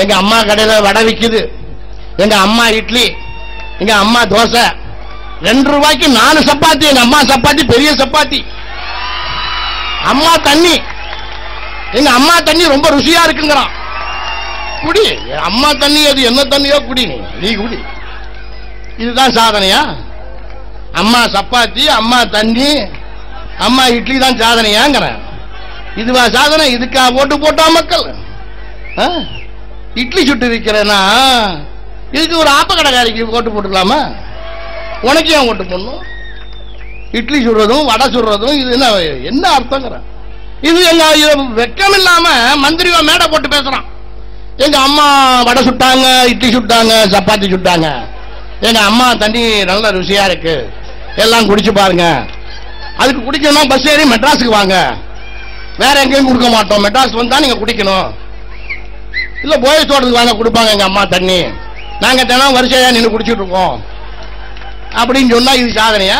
எங்க அம்மா கடையில வடை விக்குது. எங்க அம்மா இட்லி எங்க அம்மா தோசை. ரெண்டு ரூபாய்க்கு நாலு சப்பாத்தி எங்க அம்மா சப்பாத்தி பெரிய சப்பாத்தி. அம்மா தண்ணி. எங்க அம்மா தண்ணி ரொம்ப ருசியா இருக்குங்கிறான். குடி. அம்மா தண்ணி அது என்ன தண்ணியோ குடி. நீ குடி. இதுதான் சாதனையா? அம்மா சப்பாத்தி அம்மா தண்ணி அம்மா இட்லி தான் சாதனையாங்கிறேன். இதுவா சாதனை? இதுக்கா ஓட்டு போட்டா மக்கள். ஆ? இட்லி சுட்டு விற்கிறேன்னா இதுக்கு ஒரு ஆப்ப கடைக்காரிக்கு ஓட்டு போட்டுக்கலாமா? உனக்கு ஏன் ஓட்டு போடணும்? இட்லி சுடுறதும் வடை சுடுறதும் இது என்ன என்ன அர்த்தங்கிறேன்? இது எங்க வெக்கம் இல்லாம மந்திரிவா மேடை போட்டு பேசுறான். எங்க அம்மா வடை சுட்டாங்க இட்லி சுட்டாங்க சப்பாத்தி சுட்டாங்க. எங்க அம்மா தண்ணி நல்ல ருசியா இருக்கு. எல்லாம் குடிச்சு பாருங்க. அதுக்கு குடிக்கணும்னா பஸ் ஏறி மெட்ராஸுக்கு வாங்க. வேற எங்கேயும் கொடுக்க மாட்டோம். மெட்ராஸ் வந்தா நீங்க குடிக்கணும். இல்ல போய் தோட்டத்துக்கு வாங்க கொடுப்பாங்க எங்க அம்மா தண்ணி. நாங்க தினம் வரிசையா நின்று குடிச்சிட்டு இருக்கோம். அப்படின்னு சொன்னா இது சாதனையா?